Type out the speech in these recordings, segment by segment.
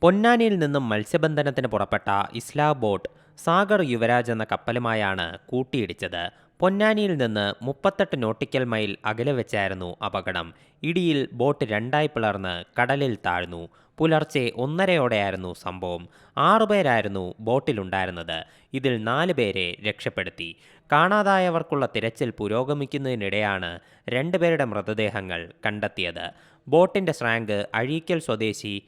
പൊന്നാനിയിൽ നിന്നും മത്സ്യബന്ധനത്തിന് പുറപ്പെട്ട ഇസ്ലാ ബോട്ട് സാഗർ യുവരാജ് എന്ന കപ്പലുമായാണ് കൂട്ടിയിടിച്ചത്. പൊന്നാനിയിൽ നിന്ന് മുപ്പത്തെട്ട് നോട്ടിക്കൽ മൈൽ അകലെ വെച്ചായിരുന്നു അപകടം. ഇടിയിൽ ബോട്ട് രണ്ടായി പിളർന്ന് കടലിൽ താഴ്ന്നു. പുലർച്ചെ ഒന്നരയോടെയായിരുന്നു സംഭവം. ആറുപേരായിരുന്നു ബോട്ടിലുണ്ടായിരുന്നത്. ഇതിൽ നാല് പേരെ രക്ഷപ്പെടുത്തി. കാണാതായവർക്കുള്ള തിരച്ചിൽ പുരോഗമിക്കുന്നതിനിടെയാണ് രണ്ടുപേരുടെ മൃതദേഹങ്ങൾ കണ്ടെത്തിയത്. ബോട്ടിന്റെ സ്രാങ്ക് അഴീക്കൽ സ്വദേശി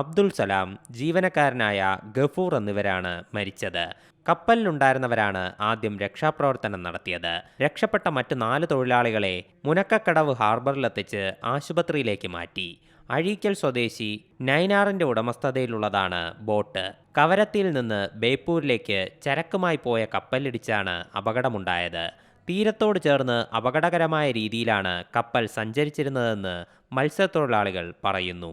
അബ്ദുൾ സലാം ജീവനക്കാരനായ ഗഫൂർ എന്നിവരാണ് മരിച്ചത്. കപ്പലിലുണ്ടായിരുന്നവരാണ് ആദ്യം രക്ഷാപ്രവർത്തനം നടത്തിയത്. രക്ഷപ്പെട്ട മറ്റ് നാല് തൊഴിലാളികളെ മുനക്കക്കടവ് ഹാർബറിലെത്തിച്ച് ആശുപത്രിയിലേക്ക് മാറ്റി. അഴീക്കൽ സ്വദേശി നൈനാറിന്റെ ഉടമസ്ഥതയിലുള്ളതാണ് ബോട്ട്. കവരത്തിയിൽ നിന്ന് ബേപ്പൂരിലേക്ക് ചരക്കുമായി പോയ കപ്പലിടിച്ചാണ് അപകടമുണ്ടായത്. തീരത്തോട് ചേർന്ന് അപകടകരമായ രീതിയിലാണ് കപ്പൽ സഞ്ചരിച്ചിരുന്നതെന്ന് മത്സ്യത്തൊഴിലാളികൾ പറയുന്നു.